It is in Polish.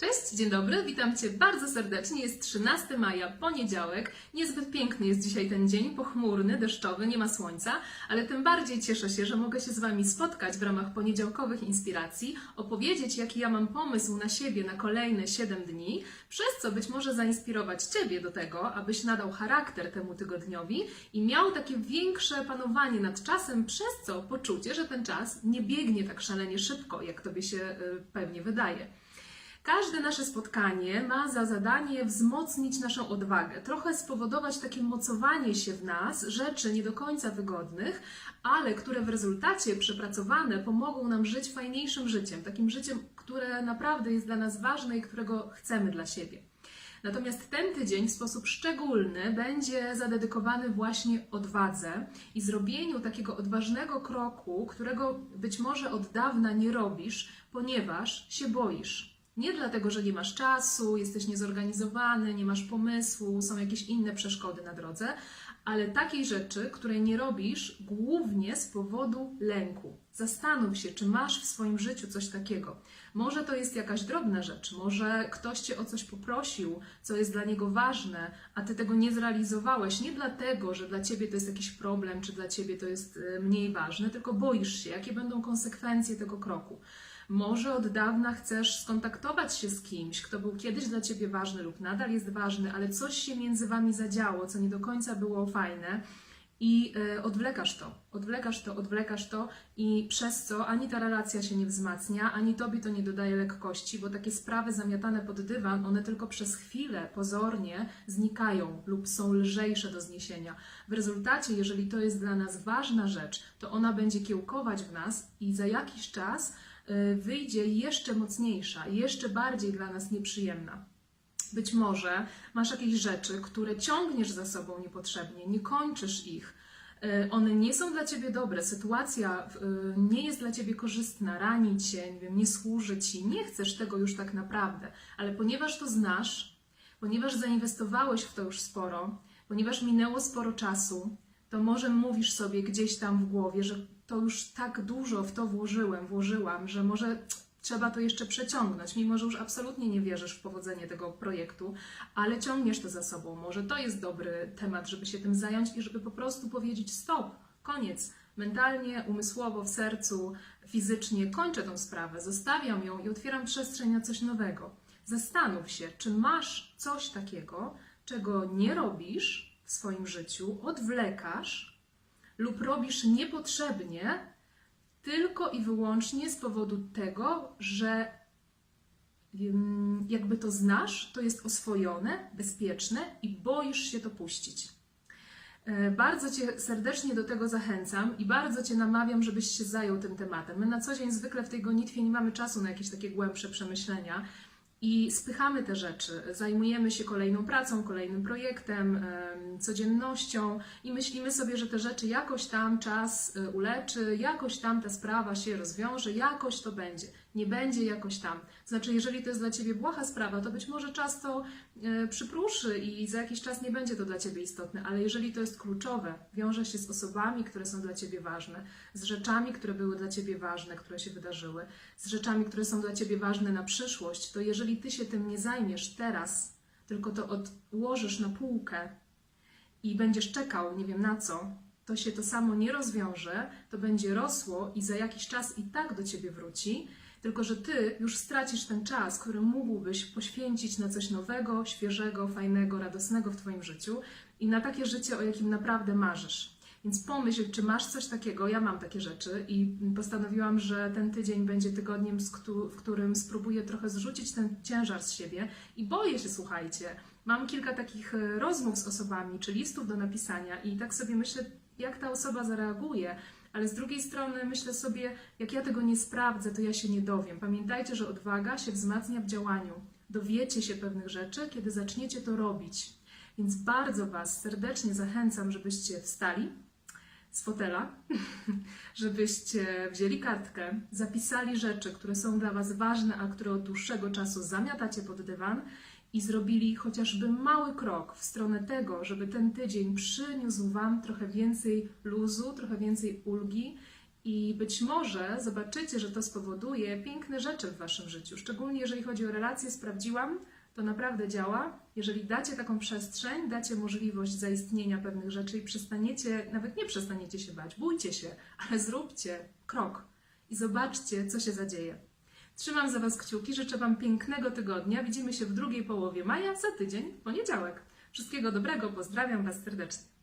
Cześć, dzień dobry, witam Cię bardzo serdecznie. Jest 13 maja, poniedziałek. Niezbyt piękny jest dzisiaj ten dzień, pochmurny, deszczowy, nie ma słońca, ale tym bardziej cieszę się, że mogę się z Wami spotkać w ramach poniedziałkowych inspiracji, opowiedzieć, jaki ja mam pomysł na siebie na kolejne 7 dni, przez co być może zainspirować Ciebie do tego, abyś nadał charakter temu tygodniowi i miał takie większe panowanie nad czasem, przez co poczucie, że ten czas nie biegnie tak szalenie szybko, jak Tobie się y, pewnie wydaje. Każde nasze spotkanie ma za zadanie wzmocnić naszą odwagę, trochę spowodować takie mocowanie się w nas rzeczy nie do końca wygodnych, ale które w rezultacie przepracowane pomogą nam żyć fajniejszym życiem, takim życiem, które naprawdę jest dla nas ważne i którego chcemy dla siebie. Natomiast ten tydzień w sposób szczególny będzie zadedykowany właśnie odwadze i zrobieniu takiego odważnego kroku, którego być może od dawna nie robisz, ponieważ się boisz. Nie dlatego, że nie masz czasu, jesteś niezorganizowany, nie masz pomysłu, są jakieś inne przeszkody na drodze, ale takiej rzeczy, której nie robisz głównie z powodu lęku. Zastanów się, czy masz w swoim życiu coś takiego. Może to jest jakaś drobna rzecz, może ktoś cię o coś poprosił, co jest dla niego ważne, a ty tego nie zrealizowałeś nie dlatego, że dla ciebie to jest jakiś problem, czy dla ciebie to jest y, mniej ważne, tylko boisz się, jakie będą konsekwencje tego kroku. Może od dawna chcesz skontaktować się z kimś, kto był kiedyś dla ciebie ważny lub nadal jest ważny, ale coś się między wami zadziało, co nie do końca było fajne. I y, odwlekasz to, odwlekasz to, odwlekasz to, i przez co ani ta relacja się nie wzmacnia, ani tobie to nie dodaje lekkości, bo takie sprawy zamiatane pod dywan, one tylko przez chwilę, pozornie znikają lub są lżejsze do zniesienia. W rezultacie, jeżeli to jest dla nas ważna rzecz, to ona będzie kiełkować w nas i za jakiś czas wyjdzie jeszcze mocniejsza, jeszcze bardziej dla nas nieprzyjemna. Być może masz jakieś rzeczy, które ciągniesz za sobą niepotrzebnie, nie kończysz ich. Y, One nie są dla ciebie dobre, sytuacja y, nie jest dla ciebie korzystna, rani cię, nie wiem, nie służy ci, nie chcesz tego już tak naprawdę, ale ponieważ to znasz, ponieważ zainwestowałeś w to już sporo, ponieważ minęło sporo czasu, to może mówisz sobie gdzieś tam w głowie, że to już tak dużo w to włożyłem, włożyłam, że może trzeba to jeszcze przeciągnąć, mimo że już absolutnie nie wierzysz w powodzenie tego projektu, ale ciągniesz to za sobą. Może to jest dobry temat, żeby się tym zająć i żeby po prostu powiedzieć stop, koniec. Mentalnie, umysłowo, w sercu, fizycznie kończę tą sprawę, zostawiam ją i otwieram przestrzeń na coś nowego. Zastanów się, czy masz coś takiego, czego nie robisz w swoim życiu, odwlekasz lub robisz niepotrzebnie, tylko i wyłącznie z powodu tego, że jakby to znasz, to jest oswojone, bezpieczne i boisz się to puścić. E, Bardzo Cię serdecznie do tego zachęcam i bardzo Cię namawiam, żebyś się zajął tym tematem. My na co dzień zwykle w tej gonitwie nie mamy czasu na jakieś takie głębsze przemyślenia i spychamy te rzeczy. Zajmujemy się kolejną pracą, kolejnym projektem, em, codziennością i myślimy sobie, że te rzeczy jakoś tam czas y, uleczy, jakoś tam ta sprawa się rozwiąże, jakoś to będzie. Nie będzie jakoś tam. Znaczy, jeżeli to jest dla Ciebie błaha sprawa, to być może czas to y, przypruszy i za jakiś czas nie będzie to dla Ciebie istotne, ale jeżeli to jest kluczowe, wiąże się z osobami, które są dla Ciebie ważne, z rzeczami, które były dla Ciebie ważne, które się wydarzyły, z rzeczami, które są dla Ciebie ważne na przyszłość, to jeżeli Ty się tym nie zajmiesz teraz, tylko to odłożysz na półkę i będziesz czekał, nie wiem na co, to się to samo nie rozwiąże, to będzie rosło i za jakiś czas i tak do Ciebie wróci, tylko że Ty już stracisz ten czas, który mógłbyś poświęcić na coś nowego, świeżego, fajnego, radosnego w Twoim życiu i na takie życie, o jakim naprawdę marzysz. Więc pomyśl, czy masz coś takiego. Ja mam takie rzeczy i postanowiłam, że ten tydzień będzie tygodniem, w którym spróbuję trochę zrzucić ten ciężar z siebie i boję się, słuchajcie. Mam kilka takich e, rozmów z osobami, czy listów do napisania i tak sobie myślę, jak ta osoba zareaguje. Ale z drugiej strony myślę sobie, jak ja tego nie sprawdzę, to ja się nie dowiem. Pamiętajcie, że odwaga się wzmacnia w działaniu. Dowiecie się pewnych rzeczy, kiedy zaczniecie to robić. Więc bardzo Was serdecznie zachęcam, żebyście wstali z fotela, żebyście wzięli kartkę, zapisali rzeczy, które są dla Was ważne, a które od dłuższego czasu zamiatacie pod dywan i zrobili chociażby mały krok w stronę tego, żeby ten tydzień przyniósł Wam trochę więcej luzu, trochę więcej ulgi I być może zobaczycie, że to spowoduje piękne rzeczy w waszym życiu. Szczególnie jeżeli chodzi o relacje, sprawdziłam, to naprawdę działa. Jeżeli dacie taką przestrzeń, dacie możliwość zaistnienia pewnych rzeczy i przestaniecie, nawet nie przestaniecie się bać, bójcie się, ale zróbcie krok i zobaczcie, co się zadzieje. Trzymam za Was kciuki, życzę Wam pięknego tygodnia. Widzimy się w drugiej połowie maja za tydzień, w poniedziałek. Wszystkiego dobrego, pozdrawiam Was serdecznie.